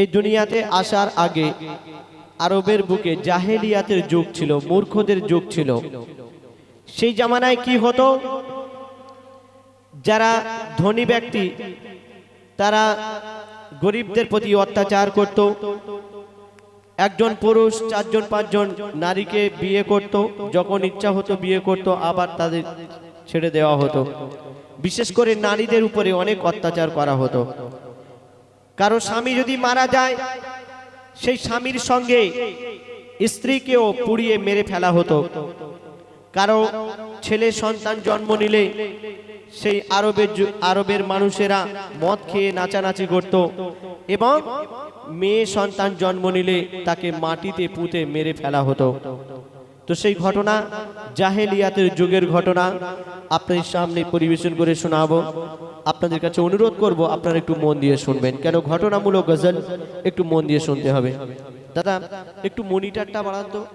এই দুনিয়াতে আসার আগে আরবের বুকে জাহেলিয়াতের যুগ ছিল, মূর্খদের যুগ ছিল। সেই জামানায় কি হতো? যারা ধনী ব্যক্তি, তারা গরিবদের প্রতি অত্যাচার করত। একজন পুরুষ, চারজন, পাঁচজন নারীকে বিয়ে করত। যখন ইচ্ছা হতো বিয়ে করত, আবার তাদের ছেড়ে দেওয়া হতো। বিশেষ করে নারীদের উপরে অনেক অত্যাচার করা হতো। কারও স্বামী যদি মারা যায়, সেই স্বামীর সঙ্গে স্ত্রীকেও পুড়িয়ে মেরে ফেলা হতো। কারও ছেলে সন্তান জন্ম নিলে সেই আরবের আরবের মানুষেরা মদ খেয়ে নাচানাচি করত এবং মেয়ে সন্তান জন্ম নিলে তাকে মাটিতে পুঁতে মেরে ফেলা হতো। তো সেই ঘটনা, জাহেলিয়াতের যুগের ঘটনা, আপনাদের সামনে পরিবেশন করে শোনাবো। আপনাদের কাছে অনুরোধ করব, আপনারা একটু মন দিয়ে শুনবেন। কেন ঘটনামূলক গজল একটু মন দিয়ে শুনতে হবে। দাদা, একটু মনিটারটা বাড়ান তো।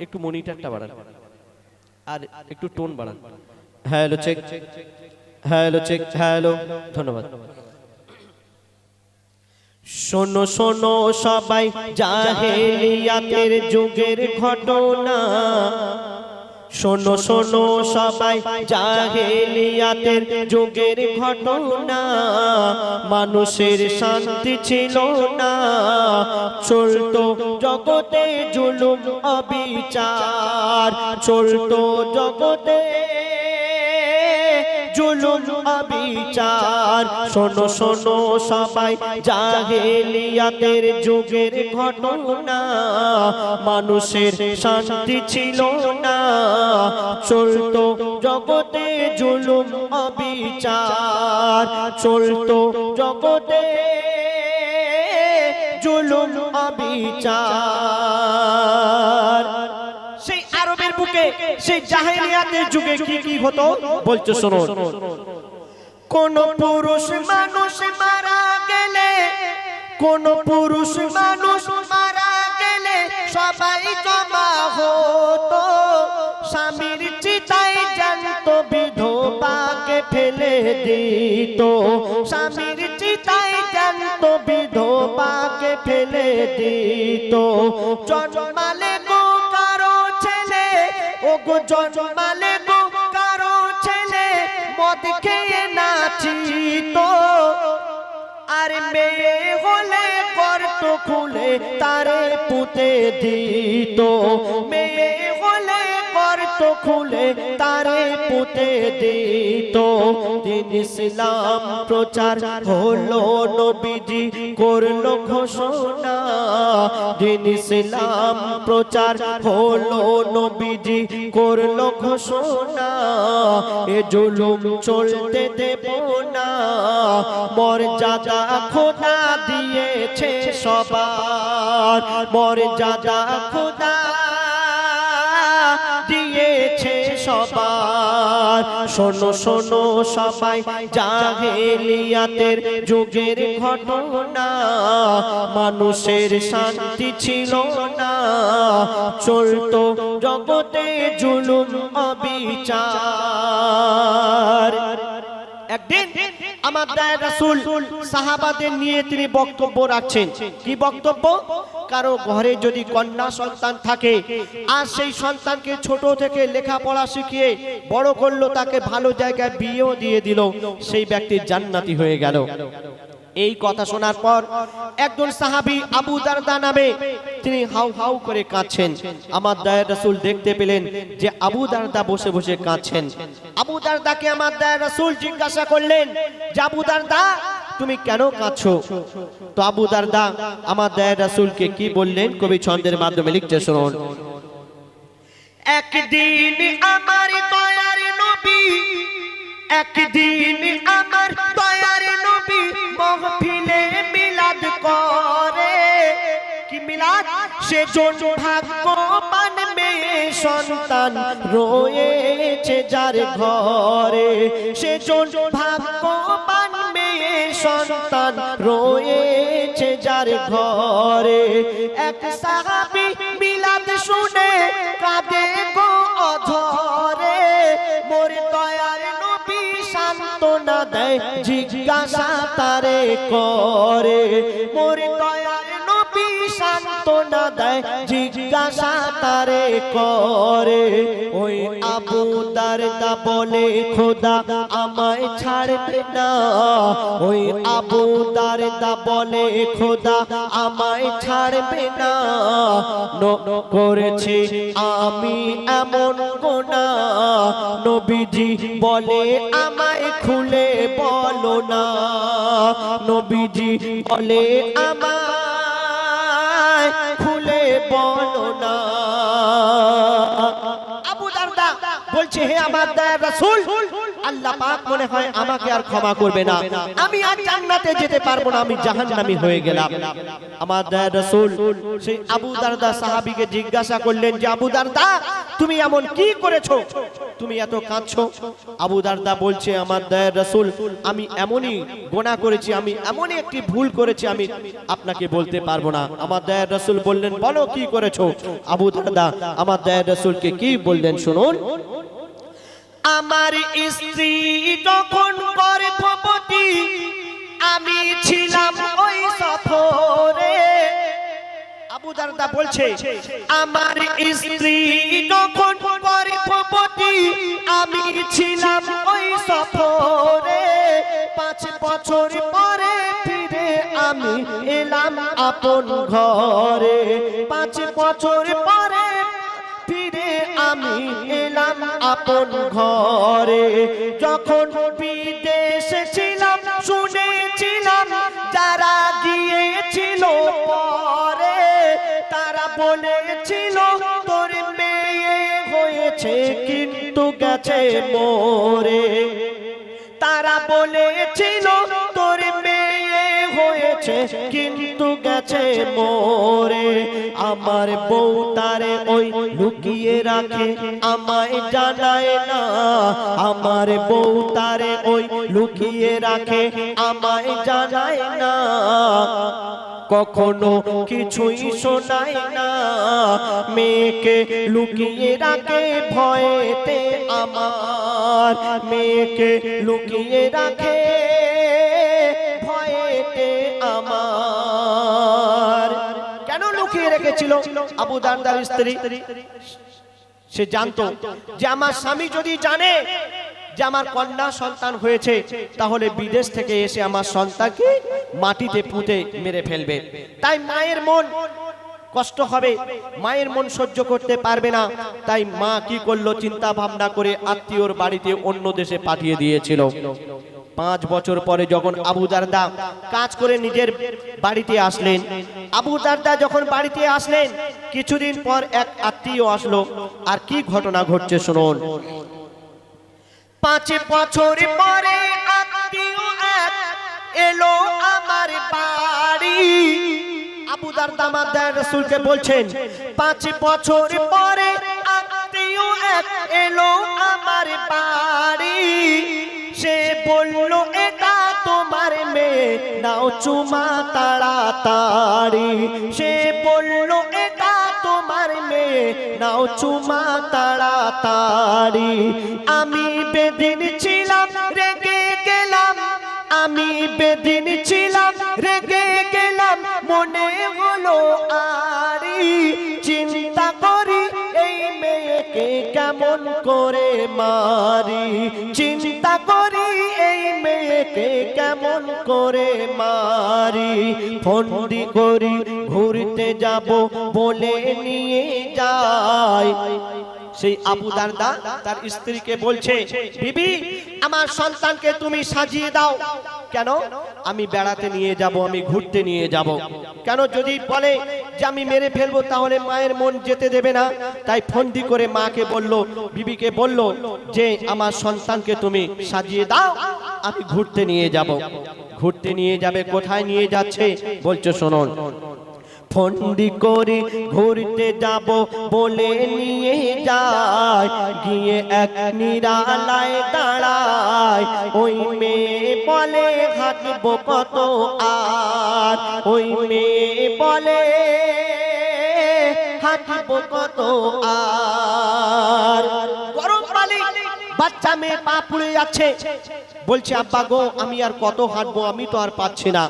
একটু মনিটারটা বাড়ান। আর একটু টোন বাড়ান। Hello check hello check hello, ধন্যবাদ। শোনো শোনো, সবাই জাহেলিয়াতের যুগের ঘটনা। শোনো শোনো, সবাই জাহেলিয়াতের যুগের ঘটনা। মানুষের শান্তি ছিল না। চলতো জগতে জুলুম, অবিচার। চলতো জগতে অবিচার শোনো শোনো, সবাই, জাহেলিয়াতের যুগের ঘটনা। মানুষের শান্তি ছিল না। চলতো জগতে জুলুম, অবিচার। চলতো জগতে জুলুম, অবিচার। সেই আরবের বুকে, সেই জাহেলিয়াতের যুগে কি কি হতো? বলছো, শোনো। কোন পুরুষ মানুষ মারা গেলে, কোন পুরুষ মানুষ মারা গেলে সবাই জমা হতো। স্বামীর চিতায় জানত বিধবাকে ফেলে দিত। স্বামীর চিতায় জানত বিধবাকে ফেলে দিত। জন্মালে গো কারও ছেলে ও গো ছেলে মদ খেয়ে নাচিত আর মেয়ে হলে গর্ত খুলে তারে পুঁতে দিত। মেয়ে গর্ত খুলে তারে পুঁতে দিত। দিন ইসলাম প্রচার হলো নবীজি করল ঘোষণা। দিন ইসলাম প্রচার হলো নবীজি করল ঘোষণা। এ জুলুম চলতে দেব না। মর্যাদা খোদা দিয়েছে সবার। মর্যাদা খোদা সবার। শোনো শোনো সবাই, জাহেলিয়াতের যুগের ঘটনা। মানুষের শান্তি ছিল না। চলতো জগতে জুলুম, অবিচার। একদিন আমার দায় রাসুল সাহাবাদের নিয়ে তিনি বক্তব্য রাখছেন। কি বক্তব্য? কারও ঘরে যদি কন্যা সন্তান থাকে আর সেই সন্তানকে ছোট থেকে লেখাপড়া শিখিয়ে বড় করল তাকে ভালো জায়গায় বিয়েও দিয়ে দিল সেই ব্যক্তি জান্নাতি হয়ে গেল। এই কথা শোনার পর একজন সাহাবী আবু দারদা নামে তিনি হাউ হাউ করে কাঁদছেন। আমার দায়ের রাসূল দেখতে পেলেন যে আবু দারদা বসে বসে কাঁদছেন। আবু দারদাকে আমার দায়ের রাসূল জিজ্ঞাসা করলেন, যে আবু দারদা, তুমি কেন কাঁদছো? তো আবু দারদা আমার দায়ের রাসূলকে কি বললেন? কবি ছন্দের মাধ্যমে লিখতে শুনুন। একদিন আমার দয়ার নবী, একদিন আমার নবী মহফিলে মিলাদ করে। কি মিলাদ? সে জন ভাগ্যবান মেয়ে সন্তান রয়েছে যার ঘরে। সে জন ভাগ্যবান মেয়ে সন্তান রয়েছে যার ঘরে। এক সাহাবী মিলাদ শুনে কাঁদে। সাঁতারে করে। মোর দয়ার নবী শান্ত না দেয়। জিজ্ঞাসা তারে করে। ওই আবু দারদা বলে খোদা আমায় ছাড়বে না। ওই আবু দারদা বলে খোদা আমায় ছাড়বে না। করেছি আমি এমন গোনা। নবীজি বলে আমায় খুলে বলো না। নবীজি বলে আমায় বলছে হে আমার দয়ার রাসূল আল্লাহ পাক মনে হয় আমাকে আর ক্ষমা করবে না। আমি আর জান্নাতে যেতে পারব না, আমি জাহান্নামী হয়ে গেলাম। আমার দয়ার রাসূল, সেই আবু দারদা সাহাবীকে জিজ্ঞাসা করলেন যে, আবু দারদা, তুমি এমন কি করেছ? তুমি এত কাঁদছো? আবু দারদা বলছে, আমার দয়ার রাসূল, আমি এমনই গোনা করেছি, আমি এমনই একটি ভুল করেছি, আমি আপনাকে বলতে পারব না। আমার দয়ার রাসূল বললেন, বলো কি করেছ? আবু দারদা, আমার দয়ার রাসূলকে কি বললেন, শুনুন। আমার স্ত্রী যখন গর্ভবতী, আমি ছিলাম ওই সফরে। আবু দারদা বলছে, আমার স্ত্রী যখন গর্ভবতী, আমি ছিলাম ওই সফরে। পাঁচ বছর পরে ফিরে আমি এলাম আপন ঘরে। পাঁচ বছর পরে আমি এলাম আপন ঘরে। যখন বিদেশে ছিলাম, শুনেছিলাম, যারা গিয়েছিল পরে, তারা বলেছিল, তোর মেয়ে হয়েছে, কিন্তু গেছে মোরে। তারা বলেছিল হয়েছে কিন্তু গেছে মোরে। আমার বউ তারে ওই লুকিয়ে রাখে, আমায় জানায় না। আমার বউ তারে ওই লুকিয়ে রাখে, আমায় জানায় না। কখনো কিছুই শোনায় না। মেয়েকে লুকিয়ে রাখে ভয়েতে আমার। মেয়েকে লুকিয়ে রাখে রেখেছিল আবু দারদার স্ত্রী। সে জানতো যে আমার স্বামী যদি জানে যে আমার কন্যা সন্তান হয়েছে, তাহলে বিদেশ থেকে এসে আমার সন্তানকে মাটিতে পুঁতে মেরে ফেলবে। তাই মায়ের মন কষ্ট হবে, মায়ের মন সহ্য করতে পারবে না। তাই মা কি করল, চিন্তা ভাবনা করে আত্মীয়র বাড়িতে অন্য দেশে পাঠিয়ে দিয়েছিল। পাঁচ বছর পরে যখন আবু দারদা কাজ করে নিজের বাড়িতে আসলেন, আবু দারদা যখন বাড়িতে আসলেন, কিছুদিন পর এক আত্মীয় আসলো। আর কি ঘটনা ঘটছে শুনুন। পাঁচ বছর পরে আত্মীয় এলো আমার বাড়ি। আবু দারদা মাদার রাসূলকে বলছেন, পাঁচ বছর পরে আত্মীয় এক এলো আমার বাড়ি। সে বলল, এটা তোমার মেয়ে, নাও চুমা তাড়াতাড়ি। সে বলল, এটা তোমার মেয়ে, নাও চুমা তাড়াতাড়ি। আমি বেদিন ছিলাম, রেগে গেলাম। আমি বেদিন ছিলাম, রেগে গেলাম। মনে হলো, আরি, চিন্তা করি, এই মেয়েকে কেমন করে মারি? কেমন করে মারি, ফন্দি করি, ঘুরতে যাব বলে নিয়ে যাই। সেই আবু দারদা তার স্ত্রীকে বলছে, বিবি, আমার সন্তানকে তুমি সাজিয়ে দাও। কেন? আমি বেড়াতে নিয়ে যাব, আমি ঘুরতে নিয়ে যাব। কেন? যদি বলে যে আমি মেরে ফেলব, তাহলে মায়ের মন যেতে দেবে না। তাই ফন্দি করে মাকে বলল, বিবিকে বলল যে, আমার সন্তানকে তুমি সাজিয়ে দাও, আমি ঘুরতে নিয়ে যাব। ঘুরতে নিয়ে যাবে, কোথায় নিয়ে যাচ্ছে? বলছো, শুনুন। ফন্দি করে ঘুরতে যাব বলে নিয়ে যায়, গিয়ে এক নিরালায় দাঁড়ায়। ওই মেয়ে বলে, হাঁটবো কত আর? ওই মেয়ে বলে, হাঁটবো কত আর? বাচ্চা মেয়ে পা পুড়ে যাচ্ছে। বলছে, আব্বা গো, আমি আর কত হাঁটবো, আমি তো আর পাচ্ছি না।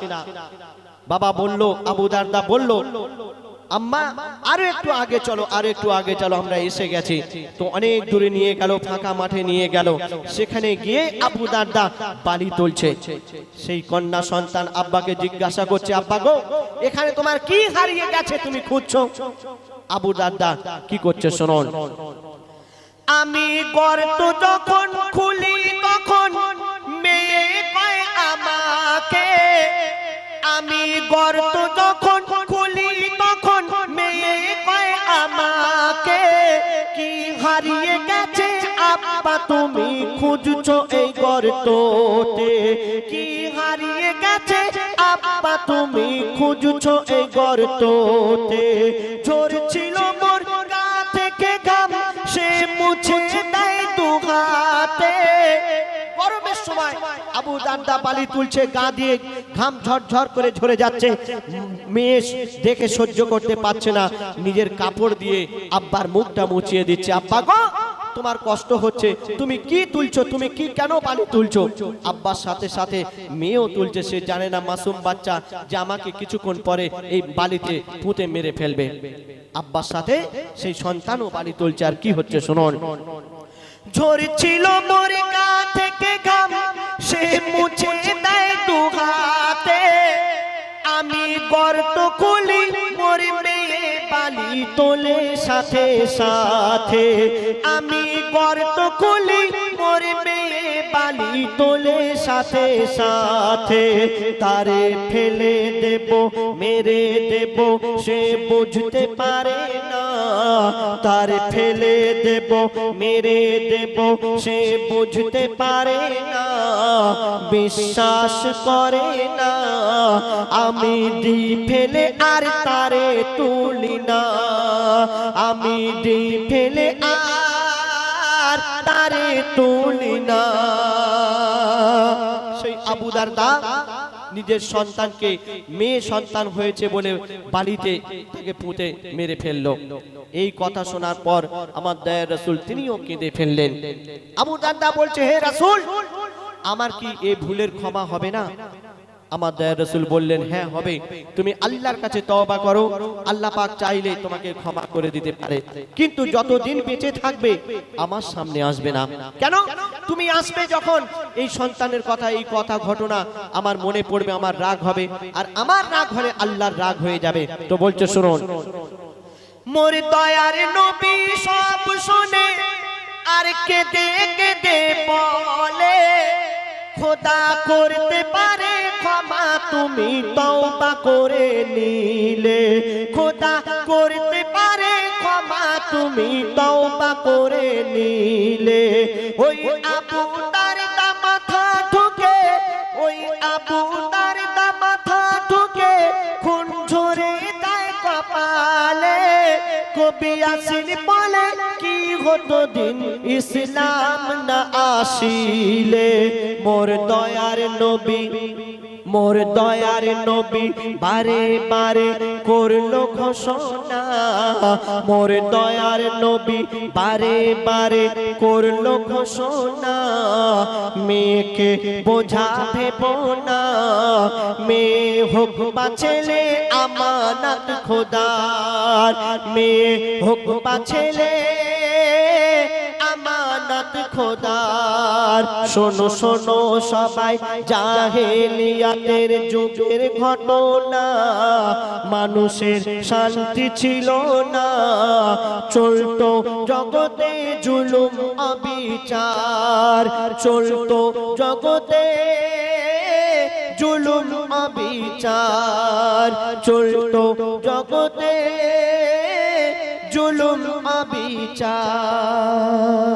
বাবা বলল, আবু দারদা বলল, আম্মা, আরও একটু আগে চলো, আর একটু আগে চলো, আমরা এসে গেছি। তো অনেক দূরে নিয়ে গেল, ফাঁকা মাঠে নিয়ে গেল। সেখানে গিয়ে আবু দাদা বাড়ি তুলছে। সেই কন্যা সন্তান আব্বাকে জিজ্ঞাসা করছে, আব্বা গো, এখানে তোমার কি হারিয়ে গেছে তুমি খুঁজছো? আবু দাদা কি করছে শুনুন আমি গর্ত যখন খুলি, তখন মেয়ে কয় আমাকে। আমি গর্ত যখন খুলি, তখন মেয়ে কয় আমাকে। কি হারিয়ে গেছে আব্বা, তুমি খুঁজছো এই গর্ততে? কি হারিয়ে গেছে আব্বা, তুমি খুঁজছো এই গর্ততে? ঝোর আবু দাদা বালি তুলছে, গা দিয়ে ঘাম ঝরঝর করে ঝরে যাচ্ছে। মেয়ে দেখে সহ্য করতে পারছে না, নিজের কাপড় দিয়ে আব্বার মুখটা মুছিয়ে দিচ্ছে। আব্বা গো, তোমার কষ্ট হচ্ছে, তুমি কি তুলছো, তুমি কি কেন বালি তুলছো? আব্বার সাথে সাথে মেয়েও তুলছে, সে জানে না মাসুম বাচ্চা যে আমাকে কিছুক্ষণ পরে এই বালিতে পুঁতে মেরে ফেলবে। আব্বার সাথে সেই সন্তানও বালি তুলছে, আর কি হচ্ছে শুনুন। ঝরছিল মোর গা থেকে ঘাম সে মুছে দেয় দুহাতে আমি গর্ত খুলি, মোর মেয়ে বালি তোলে সাথে সাথে। আমি গর্ত খুলি বালি তোলে সাথে সাথে, তারে ফেলে দেব, মেরে দেব, সে বুঝতে পারে না। তার ফেলে দেব, মেরে দেব, সে বুঝতে পারে না। বিশ্বাস করে না, আমি দি ফেলে আর তারে তুলি না। আমি দি ফেলে আর তারে তুলি না। আবু নিজের সন্তানকে মেয়ে সন্তান হয়েছে বলে বাড়িতে তাকে পুঁতে মেরে ফেলল। এই কথা শোনার পর আমার দয়ার রসুল তিনিও কেঁদে ফেললেন। আবু বলছে, হে রাসুল, আমার কি এ ভুলের ক্ষমা হবে না? আমার দয়ার রসুল বললেন হ্যাঁ হবে। তুমি আল্লাহর কাছে তওবা করো। আল্লাহ পাক চাইলে তোমাকে ক্ষমা করে দিতে পারে। কিন্তু যতদিন বেঁচে থাকবে, আমার সামনে আসবে না। কেন? তুমি আসবে যখন? এই সন্তানের কথা, এই কথা, ঘটনা আমার মনে পড়বে, আমার রাগ হবে। আর আমার রাগ হলে আল্লাহর রাগ হয়ে যাবে। তো বলছে, শুনুন। মোর দয়ার নবী সব শুনে আর কেঁদে কেঁদে বলে খোদা করতে পারে, ক্ষমা তুমি তওবা করে নিলে। খোদা করতে পারে, ক্ষমা তুমি তওবা করে নিলে। ওই আবু তার মাথা ঠুকে, ওই আবু তার মাথা ঠুকে, খুন ঝরে দেয় কপালে। কবি আসিল বলে কি হতো দিন ইসলাম না আসিলে? মোর দয়ার নবী, মোর দয়ার নবী বারে বারে করল ঘোষণা। মোর দয়ার নবী বারে বারে করল ঘোষণা। মেয়েকে বোঝা ভেব না মেয়ে হোক বা ছেলে, আমানত খোদার। মেয়ে হোক বা ছেলে খোদার। শোনো শোনো, সবাই, জাহেলিয়াতের যুগের ঘটনা। মানুষের শান্তি ছিল না। চলতো জগতে জুলুম, অবিচার। চলতো জগতে জুলুম, অবিচার। চলতো জগতে জুলুম অবিচার